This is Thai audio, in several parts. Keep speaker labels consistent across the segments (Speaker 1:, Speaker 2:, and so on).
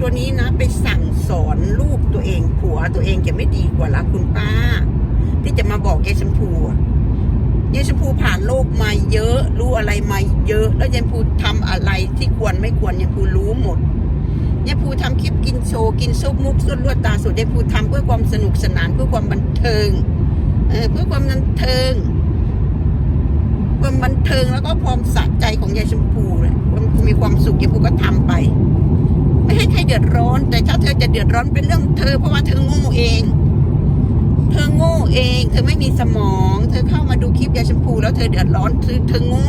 Speaker 1: ตัวนี้นะ ไปสั่งสอนลูกตัวเองผัวตัวเองจะไม่ดีกว่าละคุณป้า ที่จะมาบอกยายชมพูอะยายชมพูผ่านโลกมาเยอะ รู้อะไรมาเยอะ แล้วยายชมพูทำอะไรที่ควรไม่ควรยายชมพูรู้หมดยายชมพูทำคลิปกินโชว์กินซุปมุกสุดลวดตาสุดยายชมพูทำเพื่อความสนุกสนานเพื่อความบันเทิงเออเพื่อความบันเทิงความบันเทิงแล้วก็ความสะใจของยายชมพูเลยมันมีความสุขยายชมพูก็ทำไป ไม่ให้ใครเดือดร้อน แต่ถ้าเธอจะเดือดร้อนเป็นเรื่องเธอ เพราะว่าเธอโง่เอง เธอโง่เอง เธอไม่มีสมอง เธอเข้ามาดูคลิปยายชมพู แล้วเธอเดือดร้อนเธอเธอโง่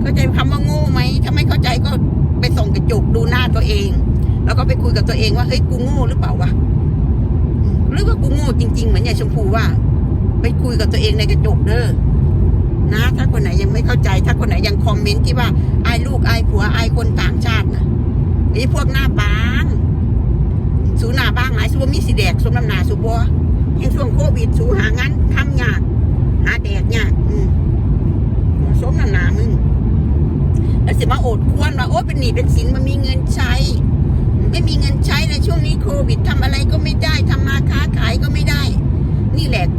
Speaker 1: เข้าใจคำว่าโง่ไหมถ้าไม่เข้าใจก็ไปส่องกระจกดูหน้าตัวเอง แล้วก็ไปคุยกับตัวเองว่าเฮ้ยกูโง่หรือเปล่าวะหรือว่ากูโง่จริง ๆ เหมือนยายชมพูว่า ไปคุยกับตัวเองในกระจกเด้อ นะ ถ้าคนไหนยังไม่เข้าใจ ถ้าคนไหนยังคอมเมนต์ที่ว่าอายลูกอายผัวอายคนต่างชาตินะไอ้พวกหน้าบางสูหน้าบางหลายสูมีสีแดกสมน้ำหนาสูบัวยังช่วงโควิดสูหางานทำยากหาแดดยากอืมสมน้ำหนามึงแล้วสิมาโอดควรว่าโอ้เป็นหนี้เป็นสินมันมีเงินใช้ ไม่มีเงินใช้ในช่วงนี้โควิดทำอะไรก็ไม่ได้ทำมาค้าขายก็ไม่ได้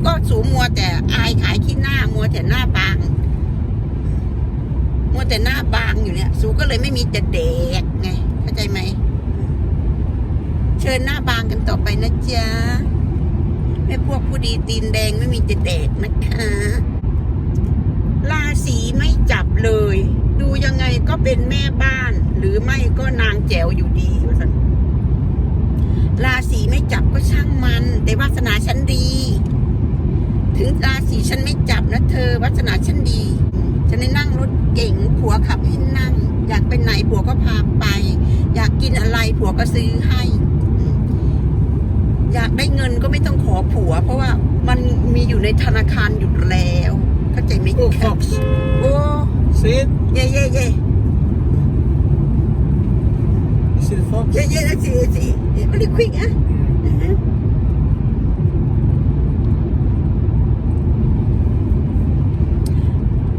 Speaker 1: ก็สูมัวแต่อายขายขี้หน้ามัวแต่หน้าบาง มัวแต่หน้าบางอยู่เนี่ย สูก็เลยไม่มีจะเด็กไงเข้าใจไหมเชิญหน้าบางกันต่อไปนะจ๊ะแม่พวกผู้ดีตีนแดงไม่มีจะเด็กนะคะราศีไม่จับเลย ดูยังไงก็เป็นแม่บ้าน หรือไม่ก็นางแจวอยู่ดีราศีไม่จับก็ช่างมัน แต่วาสนาฉันดี ถึงราศีฉันไม่จับนะเธอวาสนาฉันดี ฉันได้นั่งรถเก่งผัวขับให้นั่ง อยากไปไหนผัวก็พาไป อยากกินอะไรผัวก็ซื้อให้ อยากได้เงินก็ไม่ต้องขอผัว เพราะว่ามันมีอยู่ในธนาคารอยู่แล้วเข้าใจไหม
Speaker 2: Oh,
Speaker 1: ครับ
Speaker 2: fox.
Speaker 1: โอ้
Speaker 2: See it?
Speaker 1: เย่เย่เย่
Speaker 2: You see the fox?
Speaker 1: เย่เย่นะสิสิรีบควิกอะ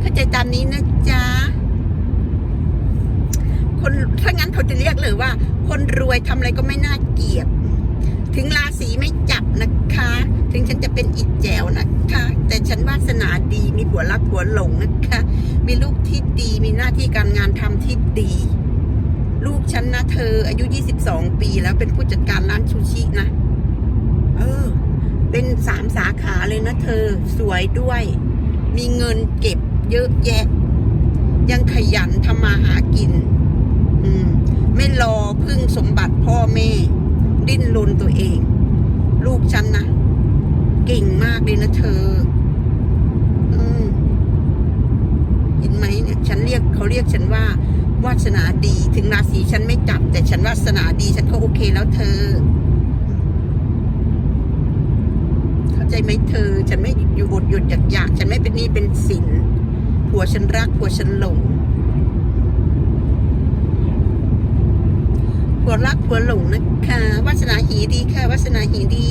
Speaker 1: เข้าใจตามนี้นะจ๊ะคนถ้างั้นเขาจะเรียกเลยว่า คนรวยทำอะไรก็ไม่น่าเกลียดถึงราศีไม่จับนะคะ ถึงฉันจะเป็นอิจแจวนะคะ แต่ฉันวาสนาดีมีผัวรักผัวหลงนะคะ มีลูกที่ดีมีหน้าที่การงานทำที่ดี ลูกฉันนะเธอ อายุ 22 ปีแล้วเป็นผู้จัดการร้านซูชินะ เออ เป็นสามสาขาเลยนะเธอ สวยด้วย มีเงินเก็บ เยอะแยะ ยังขยันทำมาหากิน อืม ไม่รอพึ่งสมบัติพ่อแม่ ดิ้นรนตัวเอง ลูกฉันนะเก่งมากเลยนะเธอ อืมเห็นไหมเนี่ย ฉันเรียกเขาเรียกฉันว่าวาสนาดีถึงราศีฉันไม่จับ แต่ฉันวาสนาดีฉันก็โอเคแล้วเธอ เข้าใจไหมเธอ ฉันไม่อยู่อดหยุดอยากอยาก ฉันไม่เป็นหนี้เป็นสิน ผัวฉันรักผัวฉันหลงผัวรักผัวหลงนะคะวาสนาหีดีค่ะวาสนาหีดี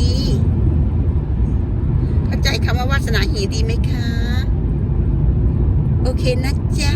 Speaker 1: เข้าใจคำว่าวาสนาหีดีไหมคะ โอเคนะจ๊ะ